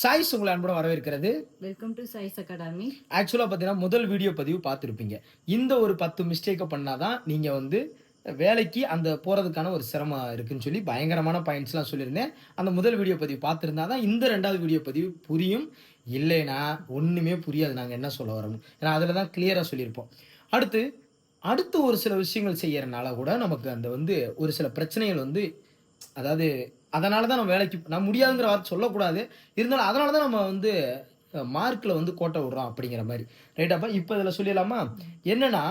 Choice உங்களை அன்புடன் வரவேற்கிறது. வெல்கம் டு சைஸ் அகாடமி ஆக்சுவலாக பார்த்தீங்கன்னா முதல் வீடியோ பதிவு பார்த்துருப்பீங்க. இந்த ஒரு பத்து மிஸ்டேக்கை பண்ணாதான் நீங்கள் வந்து வேலைக்கு அந்த போகிறதுக்கான ஒரு சிரமம் இருக்குன்னு சொல்லி பயங்கரமான பாயிண்ட்ஸ்லாம் சொல்லியிருந்தேன். அந்த முதல் வீடியோ பதிவு பார்த்துருந்தா தான் இந்த ரெண்டாவது வீடியோ பதிவு புரியும். இல்லைனா ஒன்றுமே புரியாது. நாங்கள் என்ன சொல்ல வரோம் ஏன்னா அதில் தான் கிளியராக சொல்லியிருப்போம். அடுத்து அடுத்து ஒரு சில விஷயங்கள் செய்யறனால கூட நமக்கு அந்த வந்து ஒரு சில பிரச்சனைகள் வந்து அதாவது அதனால தான் நம்ம வேலைக்கு நான் முடியாதுங்கிற வார்த்தை சொல்லக்கூடாது. இருந்தாலும் அதனால தான் நம்ம வந்து மார்க்கில் வந்து கோட்டை விடுறோம் அப்படிங்கிற மாதிரி. ரைட்டாப்பா இப்போ இதில் சொல்லிடலாமா? என்னன்னா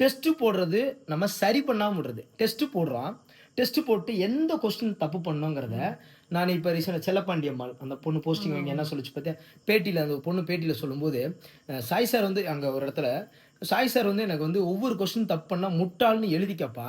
டெஸ்ட்டு போடுறது நம்ம சரி பண்ணாமல் விடுறது. டெஸ்ட்டு போடுறோம். டெஸ்ட்டு போட்டு எந்த கொஸ்டின் தப்பு பண்ணோங்கிறத நான் இப்போ ரீசெண்டாக செல்லப்பாண்டி அம்மாள் அந்த பொண்ணு போஸ்டிங் வாங்கி என்ன சொல்லிச்சு பார்த்தேன் பேட்டியில் அந்த பொண்ணு பேட்டியில் சொல்லும்போது சாய் சார் வந்து அங்கே ஒரு இடத்துல சாய் சார் வந்து எனக்கு வந்து ஒவ்வொரு கொஸ்டின் தப்பு பண்ணால் முட்டாள்னு எழுதிக்கப்பா.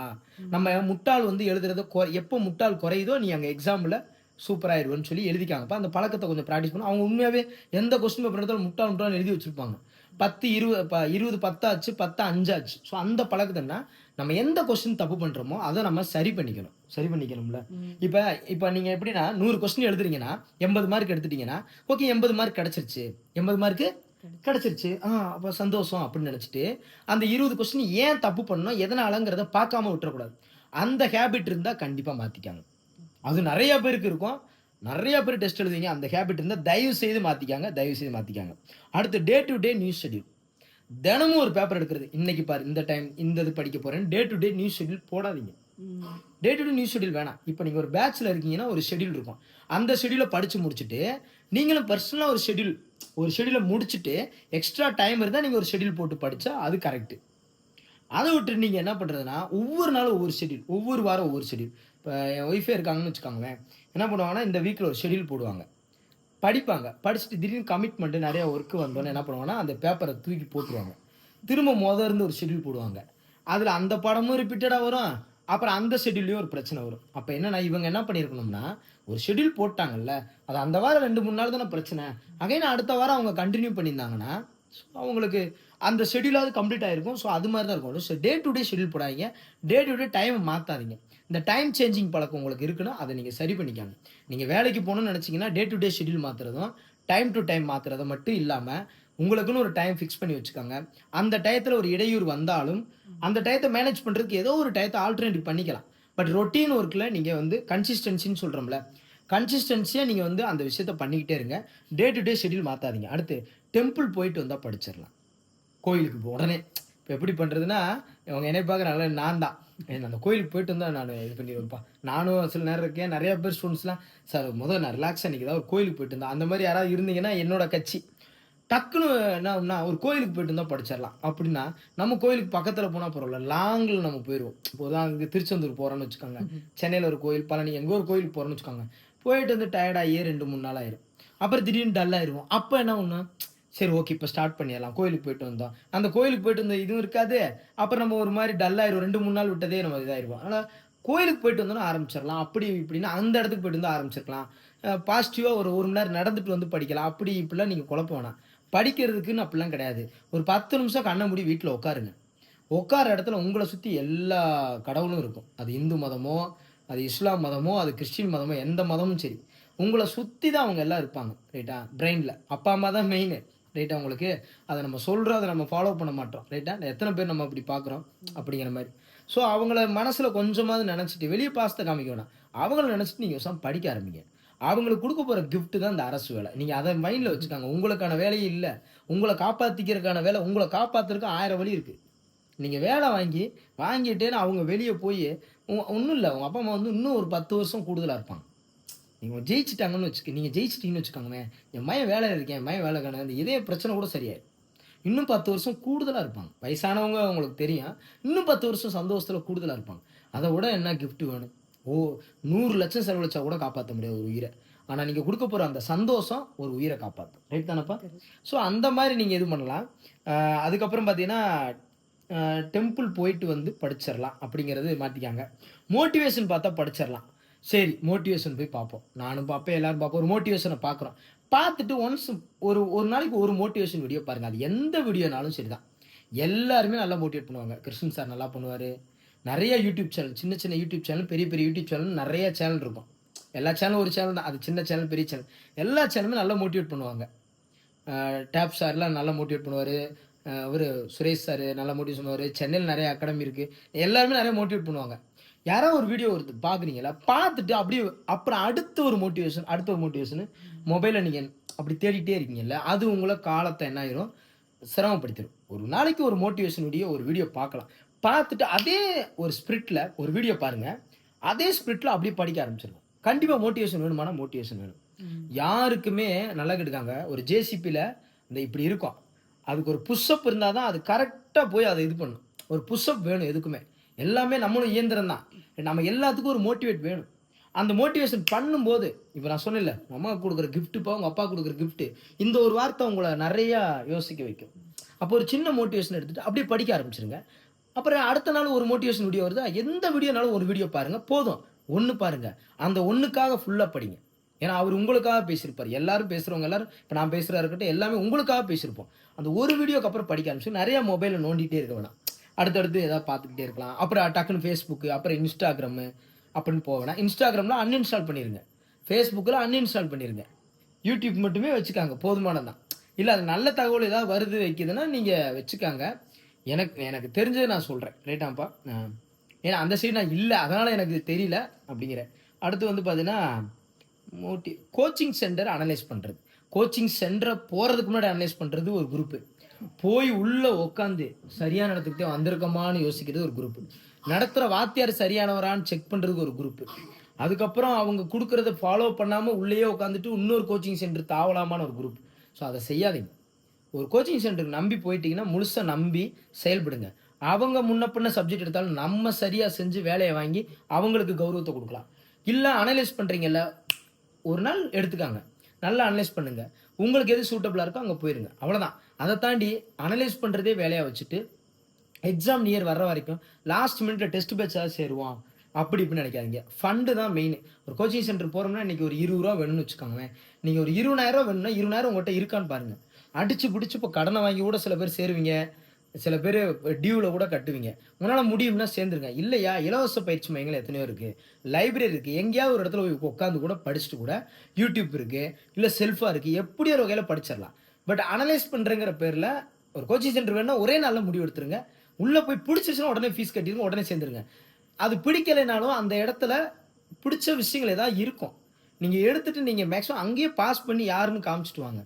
நம்ம முட்டாள் வந்து எழுதுறது குறை எப்போ முட்டாள் குறையுதோ நீ அங்கே எக்ஸாமில் சூப்பராயிருவன்னு சொல்லி எழுதிக்காங்கப்பா. அந்த பழக்கத்தை கொஞ்சம் ப்ராக்டிஸ் பண்ண. அவங்க உண்மையாகவே எந்த கொஸ்டின் பேப்பர் எடுத்தாலும் முட்டாள் முட்டாள் எழுதி வச்சிருப்பாங்க. பத்து இருபது ப இருபது பத்தாச்சு பத்து அஞ்சாச்சு. ஸோ அந்த பழக்கத்தைன்னா நம்ம எந்த கொஸ்டின் தப்பு பண்ணுறோமோ அதை நம்ம சரி பண்ணிக்கணும். சரி பண்ணிக்கணும்ல. இப்போ இப்போ நீங்கள் எப்படின்னா நூறு கொஸ்டின் எழுதுறீங்கன்னா எண்பது மார்க் எடுத்துட்டீங்கன்னா ஓகே எண்பது மார்க் கிடச்சிருச்சு. எண்பது மார்க்கு கிடச்சிருச்சு. ஆ அப்போ சந்தோஷம் அப்படின்னு நினச்சிட்டு அந்த இருபது கொஸ்டின் ஏன் தப்பு பண்ணோம் எதனாலங்கிறத பார்க்காம விட்டுறக்கூடாது. அந்த ஹேபிட் இருந்தால் கண்டிப்பாக மாற்றிக்காங்க அது நிறைய பேருக்கு இருக்கும். நிறைய பேர் டெஸ்ட் எழுதுவீங்க. அந்த ஹேபிட் இருந்தால் தயவு செய்து மாற்றிக்காங்க தயவு செய்து மாற்றிக்காங்க அடுத்து day to day news schedule தினமும் ஒரு பேப்பர் எடுக்கிறது. இன்னைக்கு பாரு இந்த டைம் இந்த இது படிக்க போகிறேன்னு day to day news schedule போடாதீங்க. Day to day news schedule வேணாம். இப்போ நீங்கள் ஒரு பேட்சில் இருக்கீங்கன்னா ஒரு ஷெட்யூல் இருக்கும். அந்த ஷெட்யூலை படித்து முடிச்சுட்டு நீங்களும் பர்சனலாக ஒரு ஷெட்யூல் ஒரு ஷெடியூலை முடிச்சுட்டு எக்ஸ்ட்ரா டைம் இருந்தால் நீங்கள் ஒரு ஷெட்யூல் போட்டு படித்தா அது கரெக்டு அதை விட்டு நீங்கள் என்ன பண்ணுறதுன்னா ஒவ்வொரு நாளும் ஒவ்வொரு ஷெட்யூல் ஒவ்வொரு வாரம் ஒவ்வொரு ஷெட்யூல் இப்போ என் ஒய்ஃபே இருக்காங்கன்னு வச்சுக்கோங்களேன். என்ன பண்ணுவாங்கன்னா இந்த வீக்கில் ஒரு ஷெட்யூல் போடுவாங்க. படிப்பாங்க. படிச்சுட்டு திடீர்னு கமிட்மெண்ட்டு நிறைய ஒர்க்கு வந்தோன்னே என்ன பண்ணுவாங்கன்னா அந்த பேப்பரை தூக்கி போட்டுருவாங்க. திரும்ப மொதல் இருந்து ஒரு ஷெட்யூல் போடுவாங்க. அதில் அந்த படமும் ரிப்பீட்டடாக வரும். அப்புறம் அந்த ஷெடியூல்லையும் ஒரு பிரச்சனை வரும். அப்போ என்னன்னா இவங்க என்ன பண்ணியிருக்கணும்னா ஒரு ஷெட்யூல் போட்டாங்கல்ல அது அந்த வாரம் ரெண்டு மூணு நாள் தானே பிரச்சனை. அகைன் அடுத்த வாரம் அவங்க கண்டினியூ பண்ணியிருந்தாங்கன்னா அவங்களுக்கு அந்த ஷெடியூலாவது கம்ப்ளீட் ஆயிருக்கும். ஸோ அது மாதிரி தான் இருக்கும். So day to day schedule போடாதீங்க. டே டு டே டைம் மாற்றாதீங்க இந்த டைம் சேஞ்சிங் பழக்கம் உங்களுக்கு இருக்குன்னா அதை நீங்கள் சரி பண்ணிக்காங்க. நீங்கள் வேலைக்கு போகணும்னு நினச்சிங்கன்னா டே டு டே ஷெட்யூல் மாற்றுறதும் டைம் டு டைம் மாற்றுறதும் மட்டும் இல்லாமல் உங்களுக்குன்னு ஒரு டைம் ஃபிக்ஸ் பண்ணி வச்சுக்கோங்க. அந்த டயத்தில் ஒரு இடையூறு வந்தாலும் அந்த டயத்தை மேனேஜ் பண்ணுறதுக்கு ஏதோ ஒரு டயத்தை ஆல்டர்னேட்டிவ் பண்ணிக்கலாம். பட் ரொட்டீன் ஒர்க்கில் நீங்கள் வந்து கன்சிஸ்டன்சின்னு சொல்கிறோம்ல கன்சிஸ்டன்சியாக நீங்கள் வந்து அந்த விஷயத்த பண்ணிக்கிட்டே இருங்க. டே டு டே ஷெடியூல் மாற்றாதீங்க அடுத்து டெம்பிள் போயிட்டு வந்தால் படிச்சிடலாம் கோயிலுக்கு உடனே. இப்போ எப்படி பண்ணுறதுன்னா இவங்க என்னை பார்க்குறாங்களே நான் தான். அந்த கோயிலுக்கு போயிட்டு வந்தால் நான் இது பண்ணிடுவேன்ப்பா நானும் சில நேரம் இருக்கேன். நிறைய பேர் ஸ்டூடெண்ட்ஸ்லாம் சார் முதல்ல நான் ரிலாக்ஸாக நிற்கிறதா ஒரு கோயிலுக்கு போயிட்டு இருந்தேன் அந்த மாதிரி யாராவது இருந்தீங்கன்னா என்னோட கட்சி. டக்குன்னு என்ன ஒரு கோயிலுக்கு போயிட்டு இருந்தால் படிச்சிடலாம் அப்படின்னா நம்ம கோயிலுக்கு பக்கத்தில் போனால் பரவாயில்ல. லாங்கில் நம்ம போயிடுவோம் இப்போ உதாரணத்துக்கு திருச்செந்தூர் போகிறோன்னு வச்சுக்கோங்க. சென்னையில் ஒரு கோயில் பழனி எங்கே ஒரு கோயிலுக்கு போகிறோன்னு வச்சுக்கோங்க. போயிட்டு வந்து டயர்டாகியே ரெண்டு மூணு நாள் ஆயிரும். அப்புறம் திடீர்னு டல் ஆயிடுவோம் அப்போ என்ன ஒன்று சரி ஓகே இப்போ ஸ்டார்ட் பண்ணிடலாம். கோயிலுக்கு போயிட்டு வந்தோம். அந்த கோயிலுக்கு போயிட்டு வந்த இதுவும் இருக்காது. அப்புறம் நம்ம ஒரு மாதிரி டல் ஆயிரும். ரெண்டு மூணு நாள் விட்டதே நம்ம இதாயிருவோம். ஆனால் கோயிலுக்கு போயிட்டு வந்தோம்னா ஆரம்பிச்சிடலாம் அப்படி இப்படின்னு அந்த இடத்துக்கு போயிட்டு வந்து ஆரம்பிச்சிருக்கலாம் பாசிட்டிவாக ஒரு ஒரு மணி நேரம் நடந்துட்டு வந்து படிக்கலாம். அப்படி இப்படிலாம் நீங்கள் குழப்ப வேணாம். படிக்கிறதுக்குன்னு அப்படிலாம் கிடையாது. ஒரு பத்து நிமிஷம் கண்ணை மூடி வீட்டில் உட்காருங்க உட்கார இடத்துல உங்களை சுற்றி எல்லா கடவுளும் இருக்கும். அது இந்து மதமோ அது இஸ்லாம் மதமோ அது கிறிஸ்டின் மதமோ எந்த மதமும் சரி. உங்களை சுற்றி தான் அவங்க எல்லாம் இருப்பாங்க. ரைட்டா பிரெயினில் அப்பா அம்மா தான் மெயின் ரைட்டா உங்களுக்கு? அதை நம்ம சொல்கிறோம் அதை நம்ம ஃபாலோ பண்ண மாட்டோம். ரைட்டா எத்தனை பேர் நம்ம அப்படி பார்க்குறோம்? அப்படிங்கிற மாதிரி. ஸோ அவங்கள மனசில் கொஞ்சமாவது நினச்சிட்டு வெளியே பாசத்தை காமிக்க வேணாம். அவங்கள நினச்சிட்டு நீங்கள் விஷயம் படிக்க ஆரம்பிங்க. அவங்களுக்கு கொடுக்க போகிற கிஃப்ட்டு தான் இந்த அரசு வேலை. நீங்கள் அதை மைண்டில் வச்சுக்காங்க. உங்களுக்கான வேலையே இல்லை. உங்களை காப்பாற்றிக்கிறதுக்கான வேலை உங்களை காப்பாற்றுறதுக்கு ஆயிரம் வழி இருக்குது நீங்கள் வேலை வாங்கி வாங்கிட்டேன்னு அவங்க வெளியே போய் ஒன்றும் இல்லை. உங்கள் அப்பா அம்மா வந்து இன்னும் ஒரு பத்து வருஷம் கூடுதலாக இருப்பாங்க. நீங்கள் ஜெயிச்சிட்டாங்கன்னு வச்சுக்க நீங்கள் ஜெயிச்சிட்டிங்கன்னு வச்சுக்கோங்களேன் என் மயம் வேலை இருக்கேன்? என் மயன் வேலை கிடையாது இதே பிரச்சனை கூட சரியாயிடும் இன்னும் பத்து வருஷம் கூடுதலாக இருப்பாங்க. வயசானவங்க அவங்களுக்கு தெரியும். இன்னும் பத்து வருஷம் சந்தோஷத்தில் கூடுதலாக இருப்பாங்க. அதை விட என்ன கிஃப்ட் வேணும்? ஓ நூறு லட்சம் செலவழிச்சா கூட காப்பாற்ற முடியாது ஒரு உயிரை. ஆனால் நீங்கள் கொடுக்க போகிற அந்த சந்தோஷம் ஒரு உயிரை காப்பாற்றும் ரைட் தானப்பா? ஸோ அந்த மாதிரி நீங்கள் இது பண்ணலாம். அதுக்கப்புறம் பார்த்தீங்கன்னா டெம்பிள் போயிட்டு வந்து படிச்சிடலாம் அப்படிங்கிறது மாற்றிக்காங்க மோட்டிவேஷன் பார்த்தா படிச்சிடலாம். சரி மோட்டிவேஷன் போய் பார்ப்போம். நானும் பார்ப்பேன் எல்லாரும் பார்ப்போம். ஒரு மோட்டிவேஷனை பார்க்குறோம். பார்த்துட்டு ஒன்ஸ் ஒரு ஒரு நாளைக்கு ஒரு மோட்டிவேஷன் வீடியோ பாருங்கள் அது எந்த வீடியோனாலும் சரி தான் எல்லாருமே நல்லா மோட்டிவேட் பண்ணுவாங்க. கிருஷ்ணன் சார் நல்லா பண்ணுவார். நிறைய யூடியூப் சேனல் சின்ன சின்ன யூடியூப் சேனல் பெரிய பெரிய யூடியூப் சேனல் நிறைய சேனல் இருக்கும். எல்லா சேனலும் ஒரு சேனல் தான். அது சின்ன சேனல் பெரிய சேனல் எல்லா சேனலுமே நல்லா மோட்டிவேட் பண்ணுவாங்க. டேப் சார்லாம் நல்லா மோட்டிவேட் பண்ணுவார். அவர் சுரேஷ் சார் நல்லா மோட்டிவேட் பண்ணுவார். சென்னையில் நிறைய அகாடமி இருக்குது எல்லாருமே நிறைய மோட்டிவேட் பண்ணுவாங்க. யாரோ ஒரு வீடியோ வருது பார்க்குறீங்களா பார்த்துட்டு அப்படியே அப்புறம் அடுத்த ஒரு மோட்டிவேஷன் அடுத்த ஒரு மோட்டிவேஷன் மொபைலில் நீங்கள் அப்படி தேடிட்டே இருக்கீங்கல்ல அது உங்களை காலத்தை என்ன ஆயிரும்? சிரமப்படுத்திடும் ஒரு நாளைக்கு ஒரு மோட்டிவேஷனுடைய ஒரு வீடியோ பார்க்கலாம். பார்த்துட்டு அதே ஒரு ஸ்பிரிட்டில் ஒரு வீடியோ பாருங்கள் அதே ஸ்பிரிட்டில் அப்படியே படிக்க ஆரம்பிச்சிருக்கும் கண்டிப்பாக மோட்டிவேஷன் வேணுமானா மோட்டிவேஷன் வேணும். யாருக்குமே நல்லா கேட்டுக்காங்க ஒரு ஜேசிபியில் இந்த இப்படி இருக்கும். அதுக்கு ஒரு புஷ்அப் இருந்தால் தான் அது கரெக்டாக போய் அதை இது பண்ணும் ஒரு புஷ்அப் வேணும் எதுக்குமே. எல்லாமே நம்மளும் இயந்திரம் தான். நம்ம எல்லாத்துக்கும் ஒரு மோட்டிவேட் வேணும். அந்த மோட்டிவேஷன் பண்ணும்போது இப்போ நான் சொன்னேன்ல உங்க அம்மா கொடுக்குற கிஃப்ட்டுப்பா உங்கள் அப்பா கொடுக்குற கிஃப்ட்டு இந்த ஒரு வார்த்தை உங்களை நிறையா யோசிக்க வைக்கும். அப்போ ஒரு சின்ன மோட்டிவேஷன் எடுத்துகிட்டு அப்படியே படிக்க ஆரம்பிச்சிருங்க. அப்புறம் அடுத்த நாள் ஒரு மோட்டிவேஷன் வீடியோ வருதா? எந்த வீடியோனாலும் ஒரு வீடியோ பாருங்கள் போதும். ஒன்று பாருங்கள் அந்த ஒன்றுக்காக ஃபுல்லாக படிங்க. ஏன்னா அவர் உங்களுக்காக பேசியிருப்பார். எல்லாரும் பேசுகிறவங்க எல்லாரும் இப்போ நான் பேசுகிறா இருக்கட்டும் எல்லாமே உங்களுக்காக பேசியிருப்போம். அந்த ஒரு வீடியோக்கு அப்புறம் படிக்க ஆரம்பிச்சு நிறையா மொபைலில் நோண்டிகிட்டே இருக்க வேணாம். அடுத்தடுத்து ஏதாவது பார்த்துக்கிட்டே இருக்கலாம். அப்புறம் டக்குன்னு ஃபேஸ்புக்கு அப்புறம் இன்ஸ்டாகிராமு அப்படின்னு போக வேணாம். இன்ஸ்டாகிராமில் அன்இன்ஸ்டால் பண்ணிடுங்க ஃபேஸ்புக்கில் அன்இன்ஸ்டால் பண்ணிடுங்க யூடியூப் மட்டுமே வச்சுக்காங்க. போதுமானதான் இல்லை அது நல்ல தகவல் ஏதாவது வருது வைக்குதுன்னா நீங்கள் வச்சுக்காங்க. எனக்கு எனக்கு தெரிஞ்சதை நான் சொல்கிறேன் ரைட்டாப்பா ஏன்னா அந்த சைடு நான் இல்லை. அதனால் எனக்கு தெரியல அப்படிங்கிறேன் அடுத்து வந்து பார்த்தீங்கன்னா மோட்டி கோச்சிங் சென்டர் அனலைஸ் பண்ணுறது கோச்சிங் சென்டரை போகிறதுக்கு முன்னாடி அனலைஸ் பண்ணுறது ஒரு குரூப்பு போய் உள்ளே உட்காந்து சரியான இடத்துக்கு தான் வந்திருக்கோமான்னு யோசிக்கிறது ஒரு குரூப்பு நடத்துகிற வாத்தியார் சரியானவரான்னு செக் பண்ணுறதுக்கு ஒரு குரூப்பு அதுக்கப்புறம் அவங்க கொடுக்குறத ஃபாலோ பண்ணாமல் உள்ளேயே உட்காந்துட்டு இன்னொரு கோச்சிங் சென்டர் தாவலாமான ஒரு குரூப் ஸோ அதை செய்யாதீங்க. ஒரு கோச்சிங் சென்டருக்கு நம்பி போயிட்டீங்கன்னா முழுசாக நம்பி செயல்படுங்க. அவங்க முன்ன பின்ன சப்ஜெக்ட் எடுத்தாலும் நம்ம சரியாக செஞ்சு வேலையை வாங்கி அவங்களுக்கு கௌரவத்தை கொடுக்கலாம். இல்லை அனலைஸ் பண்ணுறீங்கல்ல ஒரு நாள் எடுத்துக்காங்க. நல்லா அனலைஸ் பண்ணுங்கள் உங்களுக்கு எது சூட்டபிளாக இருக்கோ அங்கே போயிருங்க. அவ்வளோதான் அதை தாண்டி அனலைஸ் பண்ணுறதே வேலையாக வச்சுட்டு எக்ஸாம் நியர் வர்ற வரைக்கும் லாஸ்ட் மினிட்ல டெஸ்ட் பேட்சாக சேருவோம். அப்படி இப்படின்னு நினைக்காதீங்க. ஃபண்டு தான் மெயின் ஒரு கோச்சிங் சென்டர் போகிறோம்னா இன்னைக்கு ஒரு இருபது ரூபா வேணும்னு வச்சுக்கோங்களேன். நீங்கள் ஒரு இருபதாயிரம் ரூபா வேணும்னா இருபதாயிரம் உங்கள்கிட்ட இருக்கான்னு பாருங்கள் அடிச்சு பிடிச்சி இப்போ கடனை வாங்கி கூட சில பேர் சேருவீங்க. சில பேர் டியூவில் கூட கட்டுவீங்க. உங்களால் முடியும்னா சேர்ந்துருங்க. இல்லையா? இலவச பயிற்சி மையங்கள் எத்தனையோ இருக்குது லைப்ரரி இருக்குது எங்கேயாவது ஒரு இடத்துல போய் உட்காந்து கூட படிச்சுட்டு கூட யூடியூப் இருக்குது இல்லை செல்ஃபாக இருக்குது எப்படி ஒரு வகையில் படிச்சிடலாம். பட் அனலைஸ் பண்ணுறங்கிற பேரில் ஒரு கோச்சிங் சென்டர் வேணா ஒரே நாளில் முடிவு எடுத்துருங்க. உள்ளே போய் பிடிச்சிச்சுன்னா உடனே ஃபீஸ் கட்டிடுங்க. உடனே சேர்ந்துருங்க. அது பிடிக்கலைனாலும் அந்த இடத்துல பிடிச்ச விஷயங்கள் ஏதாவது இருக்கும். நீங்கள் எடுத்துகிட்டு நீங்கள் மேக்ஸிமம் அங்கேயே பாஸ் பண்ணி யாருன்னு காமிச்சிட்டு வாங்க.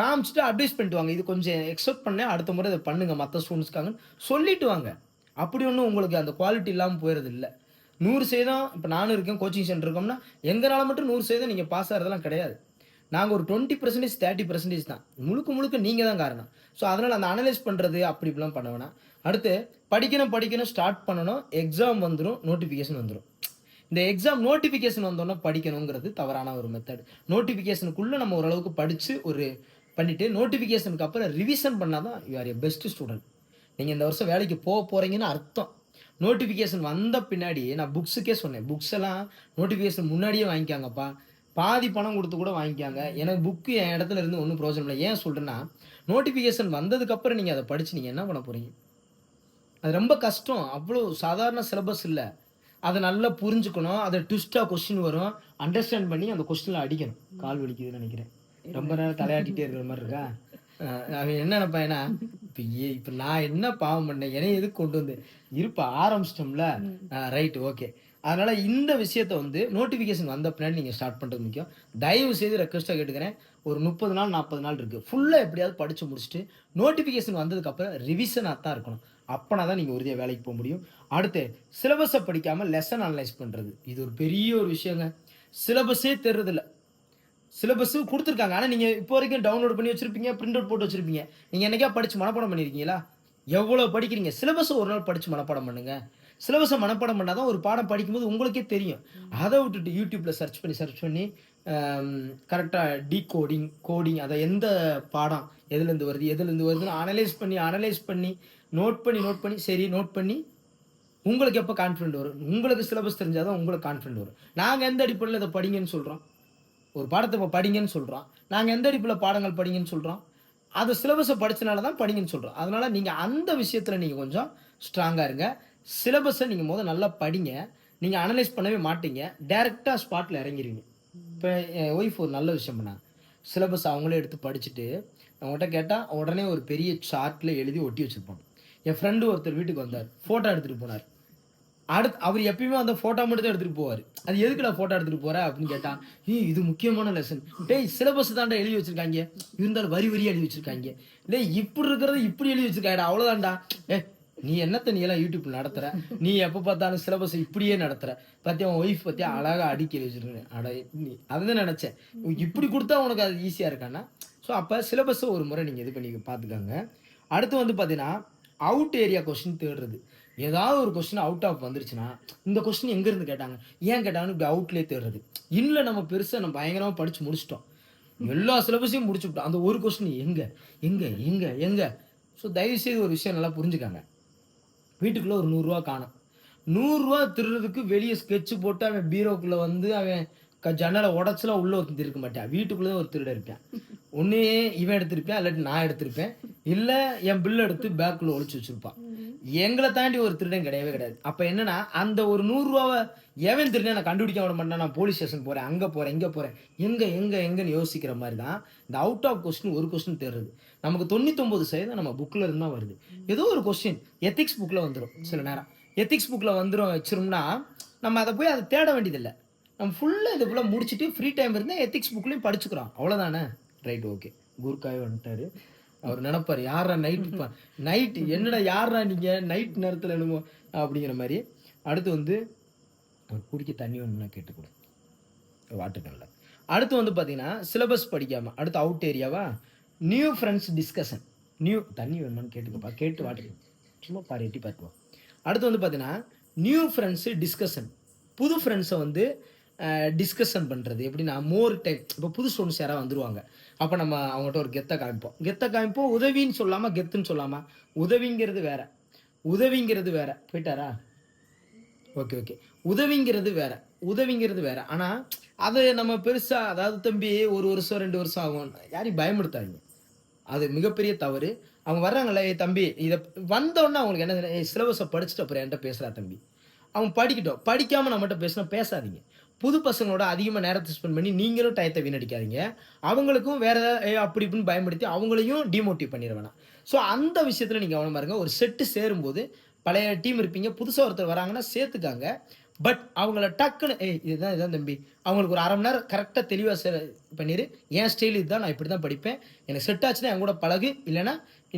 காமிச்சிட்டு அட்வைஸ் பண்ணிட்டு வாங்க. இது கொஞ்சம் எக்ஸப்ட் பண்ணேன். அடுத்த முறை இதை பண்ணுங்கள் மற்ற ஸ்டூடெண்ட்ஸ்க்காங்கன்னு சொல்லிட்டு வாங்க. அப்படி ஒன்றும் உங்களுக்கு அந்த குவாலிட்டி இல்லாமல் போயிடுறது இல்லை. நூறு சதவீதம் இப்போ நானும் இருக்கேன் கோச்சிங் சென்டர் இருக்கோம்னா எங்களால் மட்டும் நூறு சதவீதம் நீங்கள் பாஸ் ஆகிறதெல்லாம் கிடையாது. நாங்கள் ஒரு டுவெண்ட்டி பர்சன்டேஜ் தேர்ட்டி பர்சன்டேஜ் தான். முழுக்க முழுக்க நீங்கள் தான் காரணம். ஸோ அதனால் அந்த அனலைஸ் பண்ணுறது அப்படி இப்படிலாம் பண்ண வேணாம். அடுத்து படிக்கணும் படிக்கணும் ஸ்டார்ட் பண்ணணும். எக்ஸாம் வந்துடும் நோட்டிஃபிகேஷன் வந்துடும் இந்த எக்ஸாம் நோட்டிஃபிகேஷன் வந்தோன்னா படிக்கணுங்கிறது தவறான ஒரு மெத்தட் நோட்டிஃபிகேஷனுக்குள்ளே நம்ம ஓரளவுக்கு படித்து ஒரு பண்ணிவிட்டு நோட்டிஃபிகேஷனுக்கு அப்புறம் ரிவிஷன் பண்ணால் தான் you are a best student நீங்கள் இந்த வருஷம் வேலைக்கு போக போகிறீங்கன்னு அர்த்தம். நோட்டிஃபிகேஷன் வந்த பின்னாடி நான் புக்ஸுக்கே சொன்னேன். புக்ஸ் எல்லாம் நோட்டிஃபிகேஷன் முன்னாடியே வாங்கிக்காங்கப்பா. பாதி பணம் கொடுத்து கூட வாங்கிக்காங்க. எனக்கு புக்கு என் இடத்துல இருந்து ஒன்றும் பிரோஜனம் இல்லை. ஏன் சொல்கிறேன்னா நோட்டிஃபிகேஷன் வந்ததுக்கப்புறம் நீங்கள் அதை படித்து நீங்கள் என்ன பண்ண போகிறீங்க அது ரொம்ப கஷ்டம். அவ்வளோ சாதாரண சிலபஸ் இல்லை. அதை நல்லா புரிஞ்சுக்கணும். அதை ட்விஸ்ட்டாக கொஸ்டின் வரும். அண்டர்ஸ்டாண்ட் பண்ணி அந்த கொஸ்டினில் அடிக்கணும். கால் வலிக்குதுன்னு நினைக்கிறேன். ரொம்ப நேரம் தலையாட்டிகிட்டே இருக்கிற மாதிரி இருக்கா? அவன் என்ன நினைப்பான்னா இப்போ ஏ இப்போ நான் என்ன பாவம் பண்ணேன் என்னை எதுக்கு கொண்டு வந்து இருப்பா ஆரம்பிச்சிட்டோம்ல? ரைட் ஓகே அதனால இந்த விஷயத்த வந்து நோட்டிஃபிகேஷன் வந்த பின்னாடி நீங்கள் ஸ்டார்ட் பண்ணுறது முக்கியம். தயவு செய்து ரெக்வஸ்ட்டாக கேட்டுக்கிறேன். ஒரு முப்பது நாள் நாற்பது நாள் இருக்குது ஃபுல்லாக எப்படியாவது படித்து முடிச்சுட்டு நோட்டிஃபிகேஷன் வந்ததுக்கப்புறம் ரிவிஷனாக தான் இருக்கணும். அப்போனா தான் நீங்கள் உறுதியாக வேலைக்கு போக முடியும். அடுத்து சிலபஸை படிக்காமல் லெசன் அனலைஸ் பண்ணுறது இது ஒரு பெரிய ஒரு விஷயங்க. சிலபஸே தெரிறதில்ல. சிலபஸ் கொடுத்துருக்காங்க. ஆனால் நீங்கள் இப்போ வரைக்கும் டவுன்லோட் பண்ணி வச்சிருப்பீங்க பிரிண்ட் அவுட் போட்டு வச்சிருப்பீங்க. நீங்கள் என்னைக்கா படித்து மனப்பாடம் பண்ணியிருக்கீங்களா எவ்வளோ படிக்கிறீங்க? சிலபஸை ஒரு நாள் படித்து மனப்பாடம் பண்ணுங்கள் சிலபஸை மனப்பாடம் பண்ணால் தான் ஒரு பாடம் படிக்கும்போது உங்களுக்கே தெரியும். அதை விட்டுட்டு யூடியூப்பில் சர்ச் பண்ணி சர்ச் பண்ணி கரெக்டாக டீ கோடிங் கோடிங் அதை எந்த பாடம் எதுலேருந்து வருது எதுலேருந்து வருதுன்னு அனலைஸ் பண்ணி அனலைஸ் பண்ணி நோட் பண்ணி நோட் பண்ணி சரி நோட் பண்ணி உங்களுக்கு எப்போ கான்ஃபிடென்ட் வரும்? உங்களுக்கு சிலபஸ் தெரிஞ்சால் தான் உங்களுக்கு கான்ஃபிடென்ட் வரும். நாங்கள் எந்த அடிப்படையில் இதை படிங்கன்னு சொல்கிறோம் ஒரு பாடத்தை இப்போ படிங்கன்னு சொல்கிறோம் நாங்கள் எந்த அடிப்பில் பாடங்கள் படிங்கன்னு சொல்கிறோம் அது சிலபஸை படித்தனால தான் படிங்கன்னு சொல்கிறோம் அதனால் நீங்கள் அந்த விஷயத்தில் நீங்கள் கொஞ்சம் ஸ்ட்ராங்காக இருங்க. சிலபஸை நீங்கள் முதல் நல்லா படிங்க. நீங்கள் அனலைஸ் பண்ணவே மாட்டீங்க. டேரெக்டாக ஸ்பாட்டில் இறங்கிடுவீங்க இப்போ என் ஒய்ஃப் ஒரு நல்ல விஷயம் பண்ணாங்க. சிலபஸ் அவங்களே எடுத்து படிச்சுட்டு அவங்ககிட்ட கேட்டால் உடனே ஒரு பெரிய சார்ட்டில் எழுதி ஒட்டி வச்சுருப்பாங்க. என் ஃப்ரெண்டு ஒருத்தர் வீட்டுக்கு வந்தார். ஃபோட்டோ எடுத்துகிட்டு போனார். அடுத்து அவர் எப்பயுமே அந்த ஃபோட்டோ மட்டும் தான் எடுத்துகிட்டு போவார். அது எதுக்குடா ஃபோட்டோ எடுத்துகிட்டு போகிற அப்படின்னு கேட்டான் ஏய் இது முக்கியமான லெசன் டேய் சிலபஸ் தாண்டா எழுதி வச்சிருக்காங்க. இருந்தாலும் வரி வரியாக எழுதி வச்சிருக்காங்க. டேய் இப்படி இருக்கிறத இப்படி எழுதி வச்சிருக்காடா அவ்வளோதான்டா ஏ நீ என்னத்த நீ எல்லாம் யூடியூப்ல நடத்துற? நீ எப்போ பார்த்தாலும் சிலபஸ் இப்படியே நடத்துற? பத்தி உன் ஒய்ஃப் பத்தி அழகா அடிக்க எழுதி வச்சிருக்கேன். அட நீ அதுதான் நினைச்சேன். இப்படி கொடுத்தா உனக்கு அது ஈஸியா இருக்கானா ஸோ அப்போ சிலபஸை ஒரு முறை நீங்கள் இது பண்ணி பார்த்துக்கோங்க அடுத்து வந்து பார்த்தீங்கன்னா அவுட் ஏரியா கொஸ்டின் தேடுறது. ஏதாவது ஒரு கொஸ்டின் அவுட் ஆஃப் வந்துருச்சுன்னா இந்த கொஸ்டின் எங்கேருந்து கேட்டாங்க? ஏன் கேட்டாங்கன்னு இப்படி அவுட்லேயே தேடுறது. இல்லை நம்ம பெருசாக நம்ம பயங்கரமாக படித்து முடிச்சிட்டோம். எல்லா சிலபஸையும் முடிச்சுட்டோம் அந்த ஒரு கொஸ்டின் எங்கே? எங்கே? எங்கே? எங்கே? ஸோ தயவுசெய்து ஒரு விஷயம் நல்லா புரிஞ்சுக்காங்க. வீட்டுக்குள்ளே ஒரு நூறுரூவா காணும். நூறுரூவா திருடுறதுக்கு வெளியே ஸ்கெட்சு போட்டு அவன் பீரோக்குள்ளே வந்து அவன் க ஜன்னலை உடச்சலாம் உள்ளே ஒருத்தன் இருக்க மாட்டான். வீட்டுக்குள்ளே தான் ஒரு திருட இருப்பான் ஒன்று இவன் எடுத்திருப்பேன் இல்லாட்டி நான் எடுத்திருப்பேன். இல்லை என் பில் எடுத்து பேக்கில் ஒழிச்சு வச்சிருப்பான். எங்களை தாண்டி ஒரு திருடன் கிடையவே கிடையாது. அப்போ என்னன்னா அந்த ஒரு நூறுரூவாவை எவன் திருடன் நான் கண்டுபிடிக்க விட மாட்டேன்? நான் போலீஸ் ஸ்டேஷன் போகிறேன் அங்கே போகிறேன் இங்கே போகிறேன் எங்கே எங்கே எங்கன்னு யோசிக்கிற மாதிரி தான் இந்த அவுட் ஆஃப் கொஸ்டின் ஒரு கொஸ்டின் தேடுறது. நமக்கு தொண்ணூத்தொம்பது சதவீதம் நம்ம புக்கில் இருந்து தான் வருது. ஏதோ ஒரு கொஸ்டின் எத்திக்ஸ் புக்கில் வந்துடும் சில நேரம். எத்திக்ஸ் புக்கில் வந்துடும் வச்சிரும்னா நம்ம அதை போய் அதை தேட வேண்டியதில்லை. நம்ம ஃபுல்லாக இது ஃபுல்லாக முடிச்சுட்டு ஃப்ரீ டைம் இருந்தால் எத்திக்ஸ் புக்லேயும் படிச்சுக்கிறோம். அவ்வளோதானே ரைட் ஓகே குருக்காய் வந்துட்டாரு. அவர் நினைப்பார் யாரா நைட் நைட் என்னடா யாரா நீங்கள் நைட் நேரத்தில் என்னமோ? அப்படிங்கிற மாதிரி. அடுத்து வந்து அவர் குடிக்க தண்ணி ஒன்றுனா கேட்டுக்கொடு. வாட்டுக்கல்ல அடுத்து வந்து பார்த்தீங்கன்னா சிலபஸ் படிக்காமல் அடுத்து அவுட் ஏரியாவா நியூ ஃப்ரெண்ட்ஸ் டிஸ்கஷன் நியூ தண்ணி வேணுமான்னு கேட்டுக்கப்பா கேட்டு வாட்டு சும்மா பாரு எட்டி பார்த்துவோம் அடுத்து வந்து பார்த்தீங்கன்னா நியூ ஃப்ரெண்ட்ஸு டிஸ்கஷன் புது ஃப்ரெண்ட்ஸை வந்து டிஸ்கஷன் பண்ணுறது எப்படின்னா மோர் டைம் இப்போ புது ஸ்டூடெண்ட்ஸ் யாராவது வந்துருவாங்க. அப்போ நம்ம அவங்ககிட்ட ஒரு கெத்தை காமிப்போம். கெத்தை காமிப்போம் உதவின்னு சொல்லாமல் கெத்துன்னு சொல்லாமல் உதவிங்கிறது வேற. உதவிங்கிறது வேற. போயிட்டாரா? ஓகே ஓகே உதவிங்கிறது வேற. உதவிங்கிறது வேற. ஆனால் அதை நம்ம பெருசாக அதாவது தம்பி ஒரு வருஷம் ரெண்டு வருஷம் ஆகும். யாரையும் பயமுடுத்தாங்க அது மிகப்பெரிய தவறு. அவங்க வர்றாங்களே தம்பி இதை வந்தோடனே அவங்களுக்கு என்ன சிலபஸை படிச்சுட்டு அப்புறம் என்கிட்ட பேசுகிறா தம்பி. அவங்க படிக்கட்டும். படிக்காமல் நம்மகிட்ட பேசினா பேசாதீங்க. புது பசங்களோட அதிகமாக நேரத்தை ஸ்பெண்ட் பண்ணி நீங்களும் டயத்தை வீணடிக்காதீங்க. அவங்களுக்கும் வேற ஏதாவது "ஏய், அப்படி இப்படின்னு பயன்படுத்தி அவங்களையும் டிமோட்டிவ் பண்ணிட வேணாம். ஸோ அந்த விஷயத்தில் நீங்கள் கவனமாக இருங்க. ஒரு செட்டு சேரும்போது பழைய டீம் இருப்பீங்க. புதுசாக ஒருத்தர் வராங்கன்னா சேர்த்துக்காங்க. பட் அவங்கள டக்குன்னு ஏய் இதுதான் இதுதான் தம்பி. அவங்களுக்கு ஒரு அரை மணி நேரம் கரெக்டாக தெளிவாக சே பண்ணிடு என் ஸ்டைல் இதுதான் நான் இப்படி தான் படிப்பேன். எனக்கு செட் ஆச்சுன்னா என் கூட பழகு. இல்லைன்னா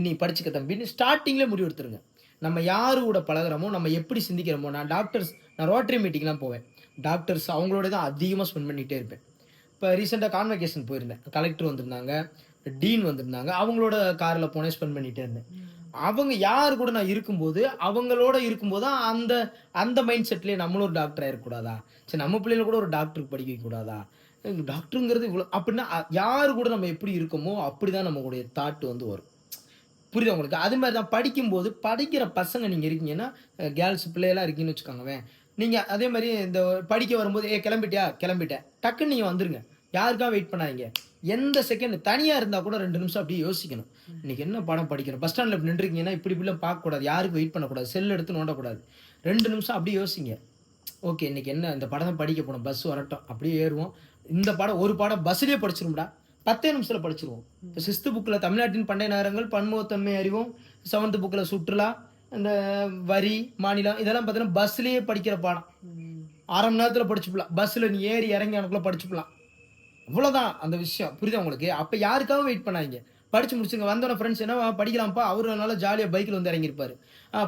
நீ படிச்சுக்க தம்பின்னு ஸ்டார்டிங்லேயே முடிவு எடுத்துருங்க. நம்ம யாரு கூட பழகிறோமோ நம்ம எப்படி சிந்திக்கிறோமோ நான் டாக்டர்ஸ் நான் ரோட்டரி மீட்டிங்லாம் போவேன். டாக்டர்ஸ் அவங்களோட தான் அதிகமாக ஸ்பெண்ட் பண்ணிகிட்டே இருப்பேன். இப்போ ரீசெண்டாக கான்வெகேஷன் போயிருந்தேன். கலெக்டர் வந்திருந்தாங்க டீன் வந்திருந்தாங்க அவங்களோட காரில் போனேன் ஸ்பெண்ட் பண்ணிகிட்டே இருந்தேன். அவங்க யார் கூட நான் இருக்கும்போது அவங்களோட இருக்கும்போது தான் அந்த அந்த மைண்ட் செட்லேயே நம்மளும் ஒரு டாக்டர் ஆயிருக்கூடாதா சரி நம்ம பிள்ளைங்கள கூட ஒரு டாக்டருக்கு படிக்க கூடாதா டாக்டருங்கிறது இவ்வளோ அப்படின்னா யார் கூட நம்ம எப்படி இருக்கோமோ அப்படி தான் நம்மளுடைய தாட் வந்து வரும். புரியுதா உங்களுக்கு? அது மாதிரி தான் படிக்கும்போது படிக்கிற பசங்க நீங்கள் இருக்கீங்கன்னா கேர்ள்ஸ் பிள்ளையெல்லாம் இருக்கீங்கன்னு வச்சுக்கோங்கவேன் நீங்கள் அதே மாதிரி இந்த படிக்க வரும்போது ஏ கிளம்பிட்டியா? கிளம்பிட்டேன். டக்குன்னு நீங்கள் வந்துருங்க. யாருக்காக வெயிட் பண்ணாதீங்க. எந்த செகண்ட் தனியாக இருந்தால் கூட ரெண்டு நிமிஷம் அப்படியே யோசிக்கணும். இன்னைக்கு என்ன படம் படிக்கணும் பஸ் ஸ்டாண்டில் இப்படி நின்றுருக்கீங்கன்னா இப்படி இப்படிலாம் பார்க்கக்கூடாது. யாருக்கும் வெயிட் பண்ணக்கூடாது. செல் எடுத்து நோண்டக்கூடாது. ரெண்டு நிமிஷம் அப்படியே யோசிங்க. ஓகே இன்னைக்கு என்ன? இந்த படம் தான் படிக்க போனோம். பஸ் வரட்டும். அப்படியே ஏறுவோம். இந்த படம் ஒரு பாடம் பஸ்லேயே படிச்சிரும்டா பத்தே நிமிஷத்தில் படிச்சிருவோம். இப்போ சிக்ஸ்த்து புக்கில் தமிழ்நாட்டின் பண்டைய நகரங்கள் பன்முகத்தன்மை அறிவோம் செவன்த்து புக்கில் சுற்றுலா இந்த வரி மாநிலம் இதெல்லாம் பார்த்தீங்கன்னா பஸ்லேயே படிக்கிற பாடம். அரை மணி நேரத்தில் படிச்சுக்கலாம் பஸ்ஸில் நீ ஏறி இறங்கி எனக்குள்ள படிச்சுக்கலாம் அவ்வளோதான் அந்த விஷயம். புரியுதா உங்களுக்கு? அப்போ யாருக்காகவும் வெயிட் பண்ணாதீங்க. படிச்சு முடிச்சுங்க. வந்தோட ஃப்ரெண்ட்ஸ் என்ன படிக்கலாம்ப்பா. அவரு நல்லா ஜாலியாக பைக்கில் வந்து இறங்கியிருப்பாரு.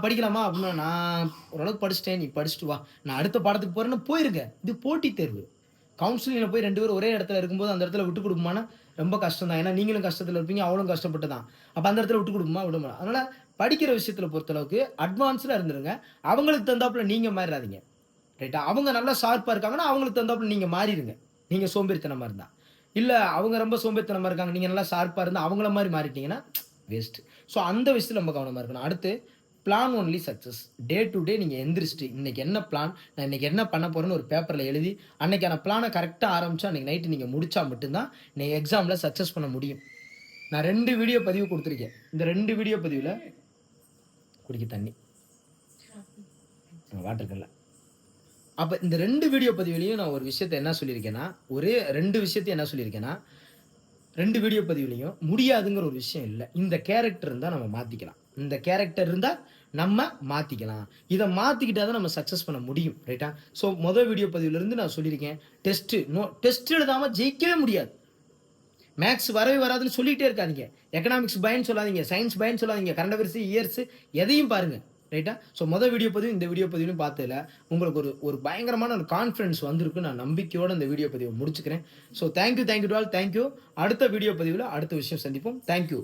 படிக்கலாமா? அப்படின்னா நான் ஓரளவுக்கு படிச்சிட்டேன். நீ படிச்சுட்டு வா. நான் அடுத்த பாடத்துக்கு போகிறேன்னு போயிருங்க. இது போட்டித் தேர்வு. கவுன்சிலிங்கில் போய் ரெண்டு பேரும் ஒரே இடத்துல இருக்கும்போது அந்த இடத்துல விட்டு கொடுக்குமானா ரொம்ப கஷ்டம் தான் ஏன்னா நீங்களும் கஷ்டத்தில் இருப்பீங்க. அவளும் கஷ்டப்பட்டு தான் அப்போ அந்த இடத்துல விட்டு கொடுக்குமா விட அதனால் படிக்கிற விஷயத்தில் பொறுத்தளவுக்கு அட்வான்ஸில் இருந்துருங்க. அவங்களுக்கு தந்தாப்புல நீங்கள் மாறிடாதீங்க. ரைட்டா அவங்க நல்லா ஷார்ப்பாக இருக்காங்கன்னா அவங்களுக்கு தந்தாப்புல நீங்கள் மாறிடுங்க. நீங்கள் சோம்பேறித்தனமாக இருந்தால் இல்லை அவங்க ரொம்ப சோம்பேறித்தனமாக இருக்காங்க நீங்கள் நல்லா ஷார்ப்பாக இருந்தால் அவங்கள மாதிரி மாறிட்டீங்கன்னா வேஸ்ட்டு ஸோ அந்த விஷயத்தில் நம்ம கவனமாக இருக்கணும். அடுத்து plan only success day to day நீங்கள் எந்திரிச்சிட்டு இன்றைக்கி என்ன பிளான் நான் இன்றைக்கி என்ன பண்ண போகிறேன்னு ஒரு பேப்பரில் எழுதி அன்னைக்கான பிளானை கரெக்டாக ஆரம்பித்தா அன்றைக்கி நைட்டு நீங்கள் முடித்தா மட்டும்தான் நீங்கள் எக்ஸாமில் சக்ஸஸ் பண்ண முடியும். நான் ரெண்டு வீடியோ பதிவு கொடுத்துருக்கேன். இந்த ரெண்டு வீடியோ பதிவில் குடிக்க தண்ணி. வாட்டர் கல்ல அப்ப இந்த ரெண்டு வீடியோ பதிவுலையும் நான் ஒரு விஷயத்த என்ன சொல்லியிருக்கேன்னா ஒரே ரெண்டு விஷயத்தையும் என்ன சொல்லியிருக்கேன்னா ரெண்டு வீடியோ பதிவுலையும் முடியாதுங்கிற ஒரு விஷயம் இல்லை. இந்த கேரக்டர் இருந்தால் நம்ம மாற்றிக்கலாம் இந்த கேரக்டர் இருந்தால் நம்ம மாற்றிக்கலாம் இதை மாற்றிக்கிட்டா தான் நம்ம சக்ஸஸ் பண்ண முடியும் ரைட்டா ஸோ மொதல் வீடியோ பதிவுலேருந்து நான் சொல்லியிருக்கேன் டெஸ்ட்டு நோ டெஸ்ட் எழுதாமல் ஜெயிக்கவே முடியாது. மேக்ஸ் வரவே வராதுன்னு சொல்லிகிட்டே இருக்காதீங்க. எக்கனாமிக்ஸ் பயன்னு சொல்லாதீங்க. சயின்ஸ் பயன்னு சொல்லாதீங்க. கரண்ட் அஃபேர்ஸ் இயர்ஸ் எதையும் பாருங்கள் ரைட்டா ஸோ மொதல் வீடியோ பதிவு இந்த வீடியோ பதிவுலையும் பார்த்ததுல உங்களுக்கு ஒரு ஒரு பயங்கரமான ஒரு கான்ஃபிடன்ஸ் வந்திருக்கு நான் நம்பிக்கையோட இந்த வீடியோ பதிவை முடிச்சுக்கிறேன். So thank you thank you to all thank you அடுத்த வீடியோ பதிவில் அடுத்த விஷயம் சந்திப்போம். தேங்க்யூ